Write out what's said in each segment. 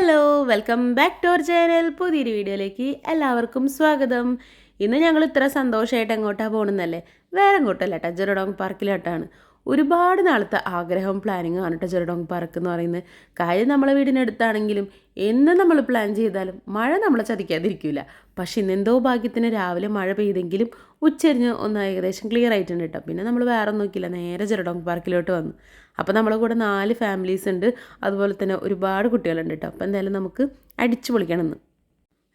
Hello welcome back to our channel പുതിയൊരു വീഡിയോയിലേക്ക് എല്ലാവർക്കും സ്വാഗതം. ഇന്ന് ഞങ്ങൾ ഇത്ര സന്തോഷമായിട്ട് എങ്ങോട്ടാണ് പോകണമെന്നല്ലേ വേറെ എങ്ങോട്ടല്ല കേട്ടോ പാർക്കിലോട്ടാണ്. ഒരുപാട് നാളത്തെ ആഗ്രഹം പ്ലാനിങ് ആണ് കേട്ടോ പാർക്ക് എന്ന് പറയുന്നത്. കാര്യം നമ്മളെ വീടിനടുത്താണെങ്കിലും എന്ന് നമ്മൾ പ്ലാൻ ചെയ്താലും മഴ നമ്മളെ ചതിക്കാതിരിക്കില്ല പക്ഷെ ഇന്നെന്തോ ഭാഗ്യത്തിന് രാവിലെ മഴ പെയ്തെങ്കിലും ഉച്ചരിഞ്ഞ് ഒന്ന് ഏകദേശം ക്ലിയർ ആയിട്ടുണ്ട് കേട്ടോ പിന്നെ നമ്മൾ വേറെ നോക്കിയില്ല. നേരെ ചെറുടോങ് പാർക്കിലോട്ട് വന്നു. അപ്പോൾ നമ്മളെ കൂടെ നാല് ഫാമിലീസ് ഉണ്ട്. അതുപോലെ തന്നെ ഒരുപാട് കുട്ടികളുണ്ട് കേട്ടോ അപ്പോൾ എന്തായാലും നമുക്ക് അടിച്ചു പൊളിക്കണം എന്ന്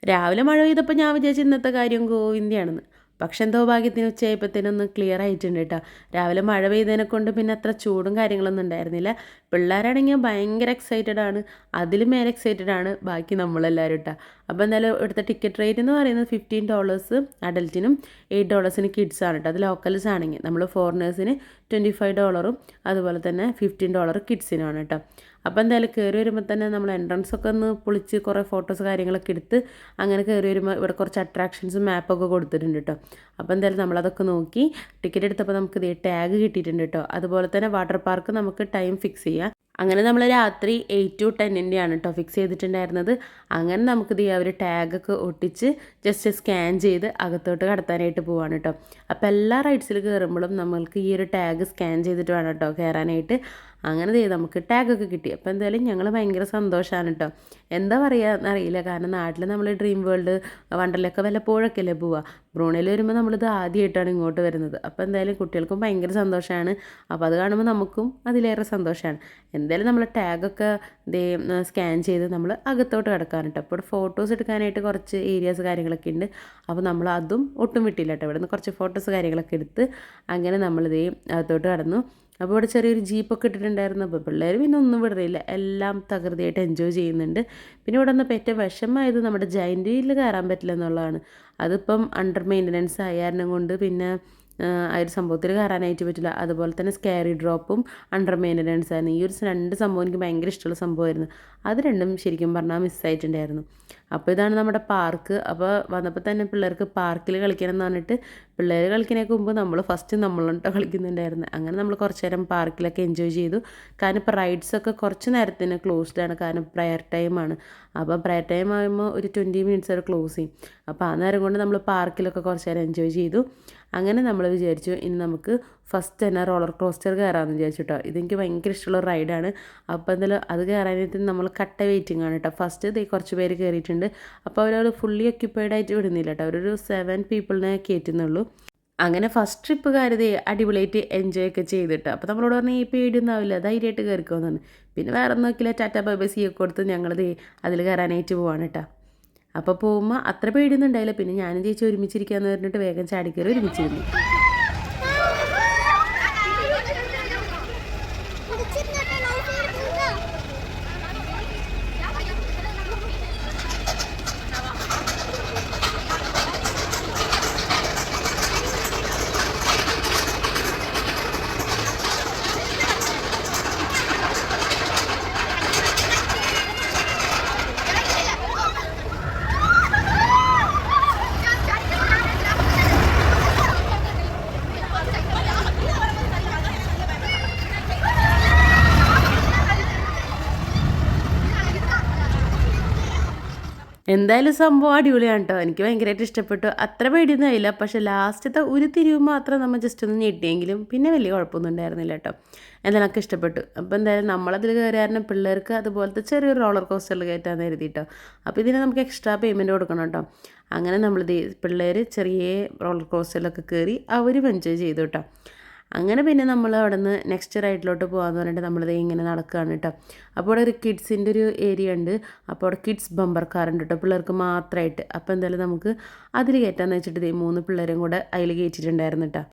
രാവിലെ മഴ പെയ്തപ്പോൾ ഞാൻ വിചാരിച്ചു ഇന്നത്തെ കാര്യം ഗോവിന്ദയാണെന്ന്. പക്ഷെ എന്തോ ഭാഗ്യത്തിന് ഉച്ചയായപ്പോഴത്തേനൊന്ന് ക്ലിയർ ആയിട്ടുണ്ട് കേട്ടോ. രാവിലെ മഴ പെയ്തതിനെ കൊണ്ട് പിന്നെ അത്ര ചൂടും കാര്യങ്ങളൊന്നും ഉണ്ടായിരുന്നില്ല. പിള്ളേരാണെങ്കിൽ ഭയങ്കര എക്സൈറ്റഡ് ആണ്. അതിലും മേലെ എക്സൈറ്റഡ് ആണ് ബാക്കി നമ്മളെല്ലാവരും കേട്ടോ. അപ്പോൾ എന്തായാലും ഇവിടുത്തെ ടിക്കറ്റ് റേറ്റ് എന്ന് പറയുന്നത് ഫിഫ്റ്റീൻ ഡോളേഴ്സ് അഡൽറ്റിനും എയ്റ്റ് ഡോളേഴ്സിന് കിഡ്സ് ആണ് കേട്ടോ. അത് ലോക്കൽസ് ആണെങ്കിൽ. നമ്മൾ ഫോറിനേഴ്സിന് ട്വന്റി ഫൈവ് ഡോളറും അതുപോലെ തന്നെ ഫിഫ്റ്റീൻ ഡോളർ കിഡ്സിനുമാണ് കേട്ടോ. അപ്പോൾ എന്തായാലും കയറി വരുമ്പോൾ തന്നെ നമ്മൾ എൻട്രൻസ് ഒക്കെ ഒന്ന് പൊളിച്ച് കുറേ ഫോട്ടോസ് കാര്യങ്ങളൊക്കെ എടുത്ത് അങ്ങനെ കയറി വരുമ്പോൾ ഇവിടെ കുറച്ച് അട്രാക്ഷൻസും മാപ്പൊക്കെ കൊടുത്തിട്ടുണ്ട് കേട്ടോ അപ്പോൾ എന്തായാലും നമ്മളതൊക്കെ നോക്കി. ടിക്കറ്റ് എടുത്തപ്പോൾ നമുക്ക് ഇതേ ടാഗ് കിട്ടിയിട്ടുണ്ട് കേട്ടോ അതുപോലെ തന്നെ വാട്ടർ പാർക്ക് നമുക്ക് ടൈം ഫിക്സ് ചെയ്യാം. അങ്ങനെ നമ്മൾ രാത്രി എയ്റ്റ് ടു ടെന്നിന്റെ ആണ് കേട്ടോ ഫിക്സ് ചെയ്തിട്ടുണ്ടായിരുന്നത്. അങ്ങനെ നമുക്കിത് ഈ ഒരു ടാഗൊക്കെ ഒട്ടിച്ച് ജസ്റ്റ് സ്കാൻ ചെയ്ത് അകത്തോട്ട് കടത്താനായിട്ട് പോവാണ് കേട്ടോ അപ്പോൾ എല്ലാ റൈഡ്സിൽ കയറുമ്പോഴും നമ്മൾക്ക് ഈ ഒരു ടാഗ് സ്കാൻ ചെയ്തിട്ട് വേണം കേട്ടോ കയറാനായിട്ട്. അങ്ങനെ ചെയ്ത് നമുക്ക് ടാഗൊക്കെ കിട്ടി. അപ്പോൾ എന്തായാലും ഞങ്ങൾ ഭയങ്കര സന്തോഷമാണ് കേട്ടോ എന്താ പറയുക എന്നറിയില്ല കാരണം നാട്ടിൽ നമ്മൾ ഡ്രീം വേൾഡ് വണ്ടറിലൊക്കെ വല്ലപ്പോഴൊക്കെ അല്ലേ പോവുക ബ്രൂണയിൽ വരുമ്പോൾ നമ്മളിത് ആദ്യമായിട്ടാണ് ഇങ്ങോട്ട് വരുന്നത്. അപ്പോൾ എന്തായാലും കുട്ടികൾക്കും ഭയങ്കര സന്തോഷമാണ് അപ്പോൾ അത് കാണുമ്പോൾ നമുക്കും അതിലേറെ സന്തോഷമാണ് എന്തായാലും നമ്മൾ ടാഗൊക്കെ ദേ സ്കാൻ ചെയ്ത് നമ്മൾ അകത്തോട്ട് കിടക്കാറുണ്ട് കേട്ടോ അപ്പോൾ ഫോട്ടോസ് എടുക്കാനായിട്ട് കുറച്ച് ഏരിയാസ് കാര്യങ്ങളൊക്കെ ഉണ്ട് അപ്പോൾ നമ്മൾ അതും ഒട്ടും വിട്ടില്ല കേട്ടോ ഇവിടെ നിന്ന് കുറച്ച് ഫോട്ടോസ് കാര്യങ്ങളൊക്കെ എടുത്ത് അങ്ങനെ നമ്മളിതേ അകത്തോട്ട് കടന്നു. അപ്പോൾ ഇവിടെ ചെറിയൊരു ജീപ്പൊക്കെ ഇട്ടിട്ടുണ്ടായിരുന്നു. അപ്പോൾ പിള്ളേർ പിന്നെ ഒന്നും വിടുന്നില്ല എല്ലാം തകൃതിയായിട്ട് എൻജോയ് ചെയ്യുന്നുണ്ട്. പിന്നെ ഇവിടെ നിന്ന് ഏറ്റവും വിഷമമായത് നമ്മുടെ ജൈന്റ് വീലിൽ കയറാൻ പറ്റില്ല എന്നുള്ളതാണ്. അതിപ്പം അണ്ടർ മെയിന്റനൻസ് ആയ കാരണം കൊണ്ട് പിന്നെ ആ ഒരു സംഭവത്തിൽ കയറാനായിട്ട് പറ്റില്ല. അതുപോലെ തന്നെ സ്കാരി ഡ്രോപ്പും അണ്ടർ മെയിന്റനൻസ് ആയിരുന്നു. ഈ ഒരു രണ്ട് സംഭവം എനിക്ക് ഭയങ്കര ഇഷ്ടമുള്ള സംഭവമായിരുന്നു. അത് രണ്ടും ശരിക്കും പറഞ്ഞാൽ മിസ്സായിട്ടുണ്ടായിരുന്നു അപ്പോൾ ഇതാണ് നമ്മുടെ പാർക്ക് അപ്പോൾ വന്നപ്പോൾ തന്നെ പിള്ളേർക്ക് പാർക്കിൽ കളിക്കണം എന്ന് പറഞ്ഞിട്ട് പിള്ളേർ കളിക്കുന്നതിന് മുമ്പ് നമ്മൾ ഫസ്റ്റ് നമ്മളോട്ട് കളിക്കുന്നുണ്ടായിരുന്നു. അങ്ങനെ നമ്മൾ കുറച്ച് നേരം പാർക്കിലൊക്കെ എൻജോയ് ചെയ്തു. കാരണം ഇപ്പോൾ റൈഡ്സൊക്കെ കുറച്ച് നേരത്തിന് ആണ്. കാരണം പ്രയർ ടൈമാണ് അപ്പോൾ പ്രയർ ടൈം ആകുമ്പോൾ ഒരു ട്വന്റി മിനിറ്റ്സ് വരെ ക്ലോസ് ചെയ്യും. അപ്പോൾ ആ നേരം കൊണ്ട് നമ്മൾ പാർക്കിലൊക്കെ കുറച്ച് നേരം എൻജോയ് ചെയ്തു. അങ്ങനെ നമ്മൾ വിചാരിച്ചു ഇനി നമുക്ക് ഫസ്റ്റ് തന്നെ റോളർ കോസ്റ്റർ കയറാമെന്ന് വിചാരിച്ചു കേട്ടോ ഇതെനിക്ക് ഭയങ്കര ഇഷ്ടമുള്ള റൈഡാണ് അപ്പോൾ എന്തായാലും അത് കയറാനായിട്ട് നമ്മൾ കട്ട വെയിറ്റിംഗ് ആണ് കേട്ടോ ഫസ്റ്റ് ഇത് കുറച്ച് പേര് കയറിയിട്ടുണ്ട്. അപ്പോൾ അവരവർ ഫുള്ളി ഒക്യുപ്പൈഡ് ആയിട്ട് വിടുന്നില്ല കേട്ടോ അവരൊരു സെവൻ പീപ്പിളിനെ കയറ്റുന്നുള്ളൂ അങ്ങനെ ഫസ്റ്റ് ട്രിപ്പ് കാര്യതേ അടിപൊളിയായിട്ട് എൻജോയ് ഒക്കെ ചെയ്തിട്ട് അപ്പോൾ നമ്മളോട് പറഞ്ഞാൽ ഈ പേടിയൊന്നും ആവില്ല ധൈര്യമായിട്ട് കയറിക്കോന്നാണ് പിന്നെ വേറെ നോക്കില്ല ടാറ്റാ ബൈ ബൈ ഒക്കെ കൊടുത്ത് ഞങ്ങളത് അതിൽ കയറാനായിട്ട് പോവാണ് കേട്ടോ അപ്പോൾ പോകുമ്പോൾ അത്ര പേടിയൊന്നും ഉണ്ടായില്ല. പിന്നെ ഞാനും ചേച്ചി ഒരുമിച്ചിരിക്കാന്ന് പറഞ്ഞിട്ട് വേഗം ചാടിക്കയറി ഒരുമിച്ചിരുന്നു. എന്തായാലും സംഭവം അടിപൊളിയാണ് കേട്ടോ എനിക്ക് ഭയങ്കരമായിട്ട് ഇഷ്ടപ്പെട്ടു. അത്ര പേടിയൊന്നും ആയില്ല. പക്ഷേ ലാസ്റ്റത്തെ ഒരു തിരിവ് മാത്രം നമ്മൾ ജസ്റ്റ് ഒന്ന് ഞെട്ടിയെങ്കിലും പിന്നെ വലിയ കുഴപ്പമൊന്നും ഉണ്ടായിരുന്നില്ല കേട്ടോ. എന്തായാലും ഇഷ്ടപ്പെട്ടു. അപ്പോൾ എന്തായാലും നമ്മളതിൽ കയറിയാരുന്ന പിള്ളേർക്ക് അതുപോലത്തെ ചെറിയൊരു റോളർ കോസ്റ്ററിൽ കയറ്റാന്ന് കരുതി കേട്ടോ അപ്പോൾ ഇതിന് നമുക്ക് എക്സ്ട്രാ പേയ്മെന്റ് കൊടുക്കണം കേട്ടോ. അങ്ങനെ നമ്മൾ പിള്ളേർ ചെറിയ റോളർ കോസ്റ്ററിലൊക്കെ കയറി അവരും എൻജോയ് ചെയ്തു കേട്ടോ. അങ്ങനെ പിന്നെ നമ്മൾ അവിടെ നിന്ന് നെക്സ്റ്റ് റൈഡിലോട്ട് പോകാമെന്ന് പറഞ്ഞിട്ട് നമ്മളിത് ഇങ്ങനെ നടക്കുകയാണ് കേട്ടോ അപ്പോൾ അവിടെ ഒരു കിഡ്സിന്റെ ഒരു ഏരിയ ഉണ്ട്. അപ്പോൾ അവിടെ കിഡ്സ് ബമ്പർ കാറുണ്ട് കേട്ടോ പിള്ളേർക്ക് മാത്രമായിട്ട് അപ്പോൾ എന്തായാലും നമുക്ക് അതിൽ കയറ്റാന്ന് വെച്ചിട്ട് ഈ മൂന്ന് പിള്ളേരും കൂടെ അതിൽ കയറ്റിയിട്ടുണ്ടായിരുന്നു കേട്ടോ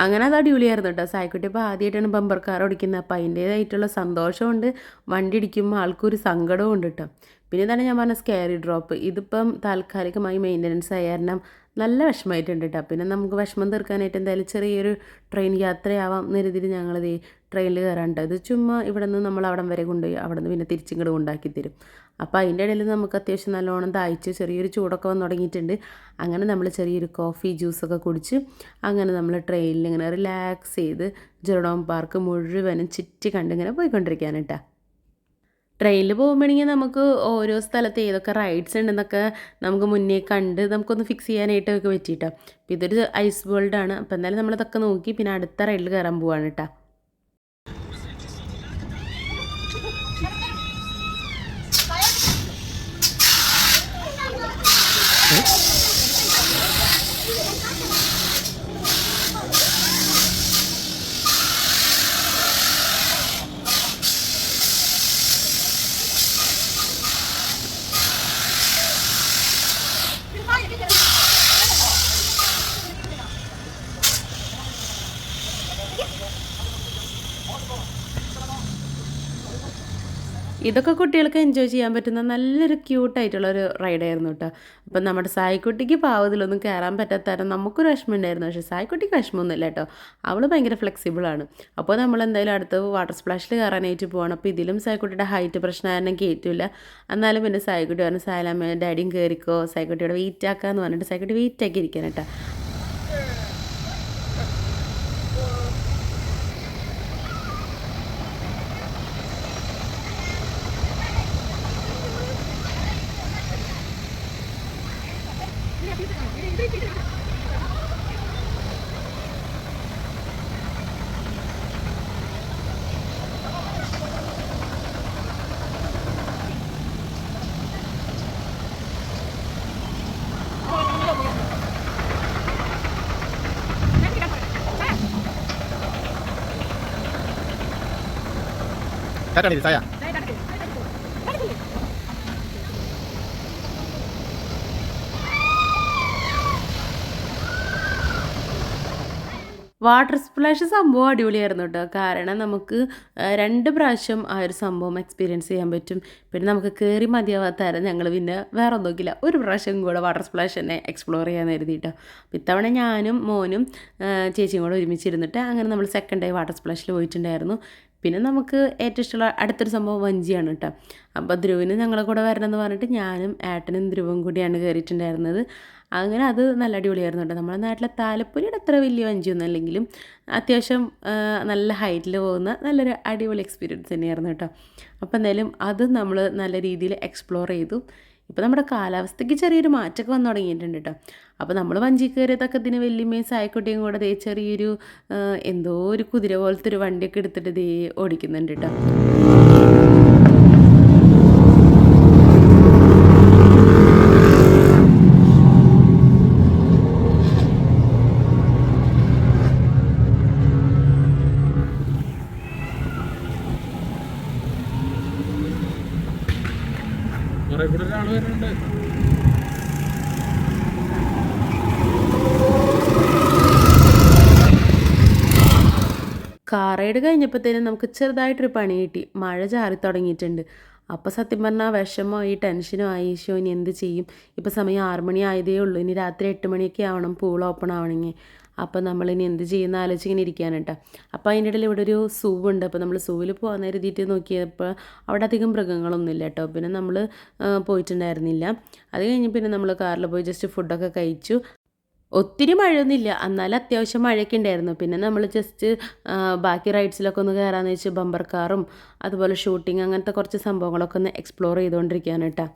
അങ്ങനെ അത് അടിപൊളിയായിരുന്നു കേട്ടോ സായിക്കുട്ടി ഇപ്പോൾ ആദ്യമായിട്ടാണ് ബമ്പർ കാർ ഓടിക്കുന്നത് അപ്പോൾ അതിന്റേതായിട്ടുള്ള സന്തോഷമുണ്ട് വണ്ടി ഇടിക്കുമ്പോൾ ആൾക്കൊരു സങ്കടവും ഉണ്ട് കേട്ടോ പിന്നെ തന്നെ ഞാൻ പറഞ്ഞ സ്കെയറി ഡ്രോപ്പ് ഇതിപ്പം താൽക്കാലികമായി മെയിന്റനൻസ് ആയ കാരണം നല്ല വിഷമമായിട്ടുണ്ട് കേട്ടോ പിന്നെ നമുക്ക് വിഷമം തീർക്കാനായിട്ട് എന്തായാലും ചെറിയൊരു ട്രെയിൻ യാത്രയാവാം എന്നൊരുതിൽ ഞങ്ങളിത് ട്രെയിനിൽ കയറാണ്ട് ഇത് ചുമ്മാ ഇവിടെ നിന്ന് നമ്മൾ അവിടം വരെ കൊണ്ടുപോയി അവിടെ നിന്ന് പിന്നെ തിരിച്ചിങ്ങോട്ട് ഉണ്ടാക്കി തരും. അപ്പോൾ അതിന്റെ ഇടയിൽ നമുക്ക് അത്യാവശ്യം നല്ലോണം ദാഹിച്ച് ചെറിയൊരു ചൂടൊക്കെ വന്ന് തുടങ്ങിയിട്ടുണ്ട്. അങ്ങനെ നമ്മൾ ചെറിയൊരു കോഫി ജ്യൂസൊക്കെ കുടിച്ച് അങ്ങനെ നമ്മൾ ട്രെയിനിൽ ഇങ്ങനെ റിലാക്സ് ചെയ്ത് ജെറോഡോം പാർക്ക് മുഴുവനും ചുറ്റി കണ്ടിങ്ങനെ പോയിക്കൊണ്ടിരിക്കുകയാണ് കേട്ടോ ട്രെയിനിൽ പോകുമ്പോഴെങ്കിൽ നമുക്ക് ഓരോ സ്ഥലത്ത് ഏതൊക്കെ റൈഡ്സ് ഉണ്ടെന്നൊക്കെ നമുക്ക് മുന്നേ കണ്ട് നമുക്കൊന്ന് ഫിക്സ് ചെയ്യാനായിട്ടൊക്കെ പറ്റിയിട്ടോ. അപ്പോൾ ഇതൊരു ഐസ് വേൾഡാണ് അപ്പോൾ എന്തായാലും നമ്മളതൊക്കെ നോക്കി പിന്നെ അടുത്ത റൈഡിൽ കയറാൻ പോവാണ് കേട്ടോ ഇതൊക്കെ കുട്ടികൾക്ക് എൻജോയ് ചെയ്യാൻ പറ്റുന്ന നല്ലൊരു ക്യൂട്ടായിട്ടുള്ള ഒരു റൈഡായിരുന്നു കേട്ടോ അപ്പം നമ്മുടെ സായിക്കുട്ടിക്ക് പാവത്തിലൊന്നും കയറാൻ പറ്റാത്ത തരം നമുക്കൊരു വിഷമം ഉണ്ടായിരുന്നു പക്ഷേ സായിക്കുട്ടിക്ക് വിഷമമൊന്നുമില്ല കേട്ടോ അവൾ ഭയങ്കര ഫ്ലെക്സിബിളാണ് അപ്പോൾ നമ്മൾ എന്തായാലും അടുത്ത് വാട്ടർ സ്പ്ലാഷിൽ കയറാനായിട്ട് പോകണം അപ്പോൾ ഇതിലും സായിക്കുട്ടിയുടെ ഹൈറ്റ് പ്രശ്നം കാരണം കയറ്റില്ല എന്നാലും പിന്നെ സായിക്കുട്ടി പറഞ്ഞു സായലാമ്മ ഡാഡിയും കയറിക്കോ സായിക്കുട്ടിയുടെ വെയിറ്റ് ആക്കാന്ന് പറഞ്ഞിട്ട് സായിക്കുട്ടി വെയിറ്റ് ആക്കി Kakak nih saya. Water splash സംഭവം അടിപൊളിയായിരുന്നു കേട്ടോ. കാരണം നമുക്ക് രണ്ട് പ്രാവശ്യം ആ ഒരു സംഭവം എക്സ്പീരിയൻസ് ചെയ്യാൻ പറ്റും. പിന്നെ നമുക്ക് കയറി മതിയാവാത്തരം ഞങ്ങൾ പിന്നെ വേറെ നോക്കില്ല ഒരു പ്രാവശ്യം കൂടെ വാട്ടർ സ്പ്ലാഷ് തന്നെ എക്സ്പ്ലോർ ചെയ്യാൻ കരുതി കേട്ടോ. ഇത്തവണ ഞാനും മോനും ചേച്ചിയും കൂടെ ഒരുമിച്ചിരുന്നിട്ട് അങ്ങനെ നമ്മൾ സെക്കൻഡ് ഡേ വാട്ടർ സ്പ്ലാഷിൽ പോയിട്ടുണ്ടായിരുന്നു. പിന്നെ നമുക്ക് ഏറ്റവും ഇഷ്ടമുള്ള അടുത്തൊരു സംഭവം വഞ്ചിയാണ് കേട്ടോ. അപ്പോൾ ധ്രുവിന് ഞങ്ങളെ കൂടെ വരണമെന്ന് പറഞ്ഞിട്ട് ഞാനും ഏട്ടനും ധ്രുവും കൂടിയാണ് കയറിയിട്ടുണ്ടായിരുന്നത്. അങ്ങനെ അത് നല്ല അടിപൊളിയായിരുന്നു കേട്ടോ. നമ്മുടെ നാട്ടിലെ താലപ്പൊലിയുടെ അത്ര വലിയ വഞ്ചിയൊന്നും അല്ലെങ്കിലും അത്യാവശ്യം നല്ല ഹൈറ്റിൽ പോകുന്ന നല്ലൊരു അടിപൊളി എക്സ്പീരിയൻസ് തന്നെയായിരുന്നു കേട്ടോ. അപ്പോൾ എന്തായാലും അത് നമ്മൾ നല്ല രീതിയിൽ എക്സ്പ്ലോർ ചെയ്തു. ഇപ്പോൾ നമ്മുടെ കാലാവസ്ഥയ്ക്ക് ചെറിയൊരു മാറ്റമൊക്കെ വന്നു തുടങ്ങിയിട്ടുണ്ട് കേട്ടോ. അപ്പോൾ നമ്മൾ വഞ്ചി കയറിയതൊക്കെ ഇതിന് വല്യമ്മയും സായക്കുട്ടിയും കൂടെ ദേ ചെറിയൊരു എന്തോ ഒരു കുതിര പോലത്തെ ഒരു വണ്ടിയൊക്കെ എടുത്തിട്ട് ദേ ഓടിക്കുന്നുണ്ട് കേട്ടോ. കൂടെ ഒരാൾ വരുന്നുണ്ട്. കാർ റൈഡ് കഴിഞ്ഞപ്പോഴത്തേനും നമുക്ക് ചെറുതായിട്ടൊരു പണി കിട്ടി. മഴ ചാറി തുടങ്ങിയിട്ടുണ്ട്. അപ്പോൾ സത്യം പറഞ്ഞാൽ വിഷമമായി ടെൻഷനും ആയി. ഈശോ ഇനി എന്ത് ചെയ്യും? ഇപ്പോൾ സമയം ആറ് മണി ആയതേ ഉള്ളൂ. ഇനി രാത്രി എട്ട് മണിയൊക്കെ ആവണം. പൂൾ ഓപ്പൺ ആവണമെങ്കിൽ അപ്പോൾ നമ്മളിനി എന്ത് ചെയ്യുന്ന ആലോചിച്ച് ഇങ്ങനെ ഇരിക്കുകയാണ് കേട്ടോ. അപ്പോൾ അതിന്റെ ഇടയിൽ ഇവിടെ ഒരു സൂ ഉണ്ട് അപ്പോൾ നമ്മൾ സൂവിൽ പോകാൻ എഴുതിയിട്ട് നോക്കിയപ്പോൾ അവിടെ അധികം മൃഗങ്ങളൊന്നും ഇല്ല കേട്ടോ. പിന്നെ നമ്മൾ പോയിട്ടുണ്ടായിരുന്നില്ല. അത് കഴിഞ്ഞ് പിന്നെ നമ്മൾ കാറിൽ പോയി ജസ്റ്റ് ഫുഡൊക്കെ കഴിച്ചു. ഒത്തിരി മഴയൊന്നുമില്ല. എന്നാലും അത്യാവശ്യം മഴയൊക്കെ ഉണ്ടായിരുന്നു. പിന്നെ നമ്മൾ ജസ്റ്റ് ബാക്കി റൈഡ്സിലൊക്കെ ഒന്ന് കയറാന്ന് വെച്ച് ബമ്പർ കാറും അതുപോലെ ഷൂട്ടിങ് അങ്ങനത്തെ കുറച്ച് സംഭവങ്ങളൊക്കെ ഒന്ന് എക്സ്പ്ലോർ ചെയ്തുകൊണ്ടിരിക്കുകയാണ് കേട്ടോ.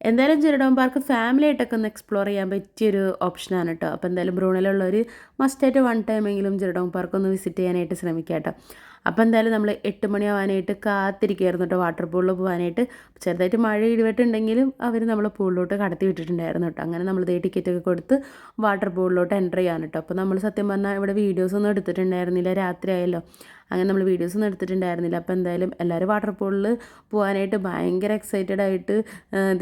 എന്തായാലും ജിരഡോം പാർക്ക് ഫാമിലി ആയിട്ടൊക്കെ ഒന്ന് എക്സ്പ്ലോർ ചെയ്യാൻ പറ്റിയൊരു ഓപ്ഷനാണ് കേട്ടോ അപ്പോൾ എന്തായാലും ബ്രൂണിലുള്ളവർ മസ്റ്റായിട്ട് വൺ ടൈമെങ്കിലും ജിരഡോം പാർക്ക് ഒന്ന് വിസിറ്റ് ചെയ്യാനായിട്ട് ശ്രമിക്കുക കേട്ടോ അപ്പോൾ എന്തായാലും നമ്മൾ എട്ട് മണിയാവാനായിട്ട് കാത്തിരിക്കുകയായിരുന്നു കേട്ടോ വാട്ടർ പൂളിൽ പോകാനായിട്ട് ചെറുതായിട്ട് മഴ ഇടിവെട്ടുണ്ടെങ്കിലും അവർ നമ്മളെ പൂളിലോട്ട് കടത്തി വിട്ടിട്ടുണ്ടായിരുന്നു കേട്ടോ അങ്ങനെ നമ്മൾ ഇതേ ടിക്കറ്റൊക്കെ കൊടുത്ത് വാട്ടർ പൂളിലോട്ട് എന്റർ ചെയ്യാൻ കേട്ടോ അപ്പോൾ നമ്മൾ സത്യം പറഞ്ഞാൽ ഇവിടെ വീഡിയോസ് ഒന്നും എടുത്തിട്ടുണ്ടായിരുന്നില്ല. രാത്രി ആയല്ലോ. അങ്ങനെ നമ്മൾ വീഡിയോസ് ഒന്നും എടുത്തിട്ടുണ്ടായിരുന്നില്ല. അപ്പോൾ എന്തായാലും എല്ലാവരും വാട്ടർ പൂളിൽ പോകാനായിട്ട് ഭയങ്കര എക്സൈറ്റഡ് ആയിട്ട്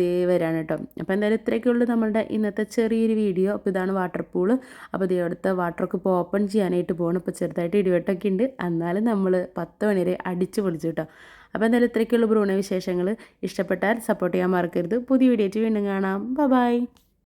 ദേ വരാണ് കേട്ടോ അപ്പോൾ എന്തായാലും ഇത്രയൊക്കെ ഉള്ളൂ നമ്മളുടെ ഇന്നത്തെ ചെറിയൊരു വീഡിയോ അപ്പോൾ ഇതാണ് വാട്ടർ പൂൾ അപ്പോൾ ദേ അടുത്ത വാട്ടറൊക്കെ ഇപ്പോൾ ഓപ്പൺ ചെയ്യാനായിട്ട് പോകണം അപ്പോൾ ചെറുതായിട്ട് ഇടിവെട്ടൊക്കെ ഉണ്ട് എന്നാലും നമ്മൾ പത്ത് മണി വരെ അടിച്ച് പൊളിച്ചു കേട്ടോ അപ്പോൾ എന്തായാലും ഇത്രയൊക്കെയുള്ള ഭ്രൂണ വിശേഷങ്ങൾ ഇഷ്ടപ്പെട്ടാൽ സപ്പോർട്ട് ചെയ്യാൻ മറക്കരുത്. പുതിയ വീഡിയോ വീണ്ടും കാണാം. ബൈ